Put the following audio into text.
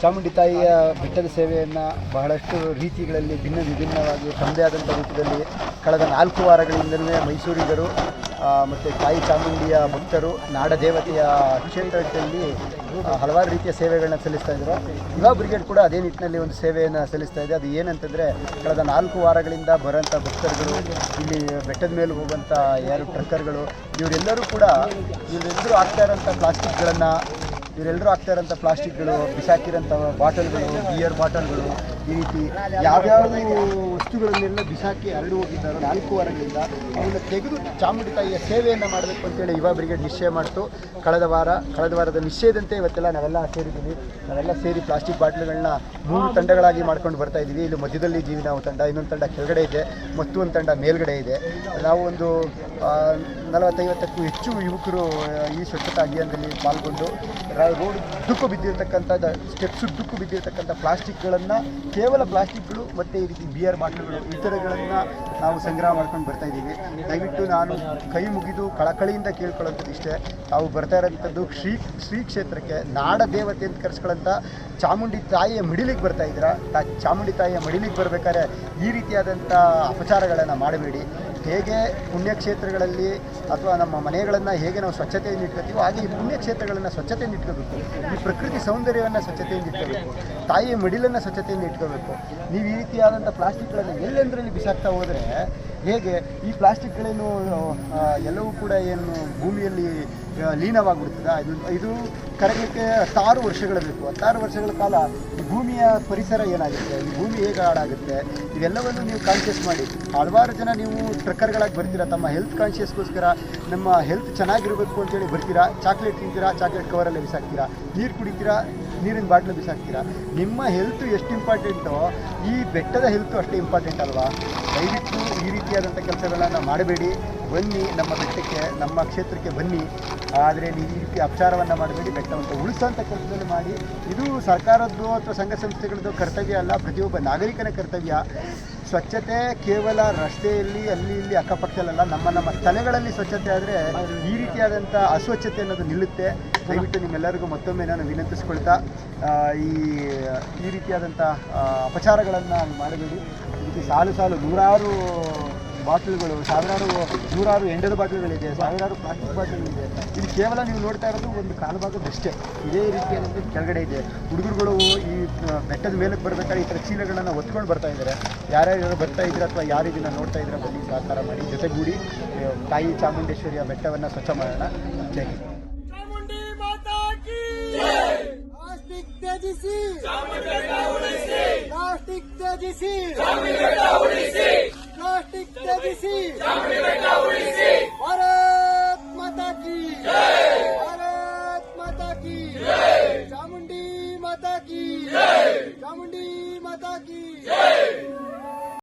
ಚಾಮುಂಡಿ ತಾಯಿಯ ಬೆಟ್ಟದ ಸೇವೆಯನ್ನು ಬಹಳಷ್ಟು ರೀತಿಗಳಲ್ಲಿ ಭಿನ್ನ ವಿಭಿನ್ನವಾಗಿ ತಮ್ಮದೇ ಆದಂಥ ರೂಪದಲ್ಲಿ ಕಳೆದ ನಾಲ್ಕು ವಾರಗಳಿಂದಲೇ ಮೈಸೂರಿಗರು ಮತ್ತು ತಾಯಿ ಚಾಮುಂಡಿಯ ಭಕ್ತರು ನಾಡದೇವತೆಯ ಕ್ಷೇತ್ರದಲ್ಲಿ ಆ, ಹಲವಾರು ರೀತಿಯ ಸೇವೆಗಳನ್ನ ಸಲ್ಲಿಸ್ತಾ ಇದ್ದರು ಯುವ ಬ್ರಿಗೇಡ್ ಕೂಡ ಅದೇ ನಿಟ್ಟಿನಲ್ಲಿ ಒಂದು ಸೇವೆಯನ್ನು ಸಲ್ಲಿಸ್ತಾ ಇದೆ. ಅದು ಏನಂತಂದರೆ ಕಳೆದ ನಾಲ್ಕು ವಾರಗಳಿಂದ ಬರೋಂಥ ಭಕ್ತರುಗಳು ಇಲ್ಲಿ ಬೆಟ್ಟದ ಮೇಲೆ ಹೋಗುವಂಥ ಯಾರು ಟ್ರಕ್ಕರ್ಗಳು ಇವರೆಲ್ಲರೂ ಕೂಡ ಇವರೆಲ್ಲರೂ ಆಗ್ತಾ ಇರೋಂಥ ಪ್ಲಾಸ್ಟಿಕ್ಗಳನ್ನು ಇವರೆಲ್ಲರೂ ಹಾಕ್ತಾ ಇರೋಂಥ ಪ್ಲಾಸ್ಟಿಕ್ಗಳು ಬಿಸಾಕಿರೋಂಥ ಬಾಟಲ್ಗಳು ಬಿಯರ್ ಬಾಟಲ್ಗಳು. ಈ ರೀತಿ ಯಾವ್ಯಾವ ವಸ್ತುಗಳನ್ನೆಲ್ಲ ಬಿಸಾಕಿ ಹರಡಿ ಹೋಗಿದ್ದಾರೋ. ನಾಲ್ಕು ವಾರಗಳಿಂದ ಅವನ್ನ ತೆಗೆದು ಚಾಮುಂಡಿ ತಾಯಿಯ ಸೇವೆಯನ್ನು ಮಾಡಬೇಕು ಅಂತೇಳಿ ಯುವ ಬ್ರಿಗೇಡ್ ನಿಶ್ಚಯ ಮಾಡಿತು. ಕಳೆದ ವಾರ, ಕಳೆದ ವಾರದ ನಿಶ್ಚಯದಂತೆ ಇವತ್ತೆಲ್ಲ ನಾವೆಲ್ಲ ಸೇರಿದ್ದೀವಿ. ನಾವೆಲ್ಲ ಸೇರಿ ಪ್ಲಾಸ್ಟಿಕ್ ಬಾಟ್ಲುಗಳನ್ನ ಮೂರು ತಂಡಗಳಾಗಿ ಮಾಡ್ಕೊಂಡು ಬರ್ತಾ ಇದ್ದೀವಿ. ಇಲ್ಲಿ ಮಧ್ಯದಲ್ಲಿ ಇದ್ದೀವಿ ನಾವು ತಂಡ, ಇನ್ನೊಂದು ತಂಡ ಕೆಳಗಡೆ ಇದೆ ಮತ್ತೊಂದು ತಂಡ ಮೇಲ್ಗಡೆ ಇದೆ. ನಾವು ಒಂದು ನಲವತ್ತೈವತ್ತಕ್ಕೂ ಹೆಚ್ಚು ಯುವಕರು ಈ ಸ್ವಚ್ಛತಾ ಅಭಿಯಾನದಲ್ಲಿ ಪಾಲ್ಗೊಂಡು ರೋಡ್ ದುಕ್ಕು ಬಿದ್ದಿರತಕ್ಕಂಥ ಸ್ಟೆಪ್ಸ್ ದುಕ್ಕು ಬಿದ್ದಿರತಕ್ಕಂಥ ಪ್ಲಾಸ್ಟಿಕ್ಗಳನ್ನು ಕೇವಲ ಪ್ಲಾಸ್ಟಿಕ್ಗಳು ಮತ್ತು ಈ ರೀತಿ ಬಿಯರ್ ಬಾಟ್ಲುಗಳು, ಇತರಗಳನ್ನು ನಾವು ಸಂಗ್ರಹ ಮಾಡ್ಕೊಂಡು ಬರ್ತಾ ಇದ್ದೀವಿ. ದಯವಿಟ್ಟು ನಾನು ಕೈ ಮುಗಿದು ಕಳಕಳಿಯಿಂದ ಕೇಳ್ಕೊಳ್ಳೋಂಥದ್ದು ಇಷ್ಟೇ. ತಾವು ಬರ್ತಾ ಇರೋಂಥದ್ದು ಶ್ರೀ ಶ್ರೀ ಕ್ಷೇತ್ರಕ್ಕೆ, ನಾಡ ದೇವತೆ ಅಂತ ಕರೆಸ್ಕೊಳ್ಳೋಂಥ ಚಾಮುಂಡಿ ತಾಯಿಯ ಮಡಿಲಿಗೆ ಬರ್ತಾ ಇದ್ದೀರಾ? ತಾ, ಚಾಮುಂಡಿ ತಾಯಿಯ ಮಡಿಲಿಗೆ ಬರಬೇಕಾದ್ರೆ ಈ ರೀತಿಯಾದಂಥ ಅಪಚಾರಗಳನ್ನು ಮಾಡಬೇಡಿ. ಹೇಗೆ ಪುಣ್ಯಕ್ಷೇತ್ರಗಳಲ್ಲಿ ಅಥವಾ ನಮ್ಮ ಮನೆಗಳನ್ನು ಹೇಗೆ ನಾವು ಸ್ವಚ್ಛತೆಯಿಂದ ಇಟ್ಕೋತೀವೋ ಹಾಗೆ ಈ ಪುಣ್ಯಕ್ಷೇತ್ರಗಳನ್ನು ಸ್ವಚ್ಛತೆಯಿಂದ ಇಟ್ಕೋಬೇಕು. ಈ ಪ್ರಕೃತಿ ಸೌಂದರ್ಯವನ್ನು ಸ್ವಚ್ಛತೆಯಿಂದ ಇಟ್ಕೋಬೇಕು. ತಾಯಿಯ ಮಡಿಲನ್ನು ಸ್ವಚ್ಛತೆಯಿಂದ ಇಟ್ಕೋಬೇಕು. ನೀವು ಈ ರೀತಿಯಾದಂಥ ಪ್ಲಾಸ್ಟಿಕ್ಗಳನ್ನು ಎಲ್ಲೆಂದರಲ್ಲಿ ಬಿಸಾಕ್ತಾ ಹೋದರೆ ಹೇಗೆ ಈ ಪ್ಲಾಸ್ಟಿಕ್ಗಳೇನು ಎಲ್ಲವೂ ಕೂಡ ಏನು ಭೂಮಿಯಲ್ಲಿ ಲೀನವಾಗಿಬಿಡ್ತದೆ? ಇದು ಇದು ಕರಗಲಿಕ್ಕೆ ಹತ್ತಾರು ವರ್ಷಗಳು ಬೇಕು. ಹತ್ತಾರು ವರ್ಷಗಳ ಕಾಲ ಭೂಮಿಯ ಪರಿಸರ ಏನಾಗುತ್ತೆ? ಈ ಭೂಮಿ ಹೇಗೆ ಹಾಳಾಗುತ್ತೆ? ಇವೆಲ್ಲವನ್ನು ನೀವು ಕಾನ್ಷಿಯಸ್ ಮಾಡಿ. ಹಲವಾರು ಜನ ನೀವು ಟ್ರಕ್ಕರ್ಗಳಾಗಿ ಬರ್ತೀರಾ, ತಮ್ಮ ಹೆಲ್ತ್ ಕಾನ್ಷಿಯಸ್ಗೋಸ್ಕರ ನಮ್ಮ ಹೆಲ್ತ್ ಚೆನ್ನಾಗಿರಬೇಕು ಅಂತೇಳಿ ಬರ್ತೀರಾ? ಚಾಕ್ಲೇಟ್ ತಿಂತೀರಾ? ಚಾಕ್ಲೇಟ್ ಕವರಲ್ಲಿ ಬಿಸಾಕ್ತೀರಾ? ನೀರು ಕುಡಿತೀರಾ? ನೀರಿನ ಬಾಟ್ಲಲ್ಲಿ ಬಿಸಾಕ್ತೀರಾ? ನಿಮ್ಮ ಹೆಲ್ತ್ ಎಷ್ಟು ಇಂಪಾರ್ಟೆಂಟೋ ಈ ಬೆಟ್ಟದ ಹೆಲ್ತು ಅಷ್ಟೇ ಇಂಪಾರ್ಟೆಂಟ್ ಅಲ್ವಾ? ದಯವಿಟ್ಟು ಈ ರೀತಿಯಾದಂಥ ಕೆಲಸಗಳನ್ನು ಮಾಡಬೇಡಿ. ಬನ್ನಿ ನಮ್ಮ ಬೆಟ್ಟಕ್ಕೆ, ನಮ್ಮ ಕ್ಷೇತ್ರಕ್ಕೆ ಬನ್ನಿ. ಆದರೆ ನೀವು ಈ ರೀತಿ ಅಪಚಾರವನ್ನು ಮಾಡಬೇಡಿ, ಬೆಟ್ಟವನ್ನು ಉಳಿಸುವಂಥ ಕೆಲಸದಲ್ಲಿ ಮಾಡಿ. ಇದು ಸರ್ಕಾರದ್ದು ಅಥವಾ ಸಂಘ ಸಂಸ್ಥೆಗಳದ್ದು ಕರ್ತವ್ಯ ಅಲ್ಲ, ಪ್ರತಿಯೊಬ್ಬ ನಾಗರಿಕನ ಕರ್ತವ್ಯ. ಸ್ವಚ್ಛತೆ ಕೇವಲ ರಸ್ತೆಯಲ್ಲಿ ಅಲ್ಲಿ ಇಲ್ಲಿ ಅಕ್ಕಪಕ್ಕದಲ್ಲ ನಮ್ಮ ನಮ್ಮ ತಲೆಗಳಲ್ಲಿ ಸ್ವಚ್ಛತೆ ಆದರೆ ಈ ರೀತಿಯಾದಂಥ ಅಸ್ವಚ್ಛತೆ ಅನ್ನೋದು ನಿಲ್ಲುತ್ತೆ. ದಯವಿಟ್ಟು ನಿಮ್ಮೆಲ್ಲರಿಗೂ ಮತ್ತೊಮ್ಮೆ ನಾನು ವಿನಂತಿಸ್ಕೊಳ್ತಾ ಈ ಈ ರೀತಿಯಾದಂಥ ಅಪಚಾರಗಳನ್ನು ಮಾಡಬೇಡಿ. ರೀತಿ ಸಾಲು ಸಾಲು ನೂರಾರು ಬಾಟ್ಲುಗಳು, ಸಾವಿರಾರು, ನೂರಾರು ಎಂಡದ ಬಾಟ್ಲುಗಳಿದೆ, ಸಾವಿರಾರು ಪ್ಲಾಸ್ಟಿಕ್ ಬಾಟ್ಲುಗಳಿದೆ. ಇದು ಕೇವಲ ನೀವು ನೋಡ್ತಾ ಇರೋದು ಒಂದು ಕಾಲಭಾಗದಷ್ಟೇ. ಇದೇ ರೀತಿಯಾದಂಥ ಕೆಳಗಡೆ ಇದೆ. ಹುಡುಗರುಗಳು ಈ ಬೆಟ್ಟದ ಮೇಲಕ್ಕೆ ಬರ್ಬೇಕಾದ್ರೆ ಈ ಥರ ಚೀಲಗಳನ್ನು ಒತ್ಕೊಂಡು ಬರ್ತಾ ಇದ್ದಾರೆ. ಯಾರ್ಯಾರು ಬರ್ತಾ ಇದ್ರೆ ಅಥವಾ ಯಾರು ಇದನ್ನು ನೋಡ್ತಾ ಇದ್ರೆ ಬನ್ನಿ ಸಹಕಾರ ಮಾಡಿ. ಜೊತೆಗೂಡಿ ತಾಯಿ ಚಾಮುಂಡೇಶ್ವರಿಯ ಬೆಟ್ಟವನ್ನು ಸ್ವಚ್ಛ ಮಾಡೋಣ. ಜೈ ಹಿಂದ್. ಚಾಮುಂಡಿ ಮಾತಾ ಕಿ ಪ್ಲಾಸ್ಟಿಕ್ ತ್ಯಜಿಸಿ ಪ್ಲಾಸ್ಟಿಕ್ ತ್ಯಜಿಸಿ ಪ್ಲಾಸ್ಟಿಕ್ ತ್ಯಜಿಸಿ ಭಾರತ್ ಮಾತಾ ಕಿ ಭಾರತ್ ಮಾತಾ ಕಿ ಚಾಮುಂಡಿ ಮಾತಾ ಕಿ ಚಾಮುಂಡಿ ಮಾತಾ ಕಿ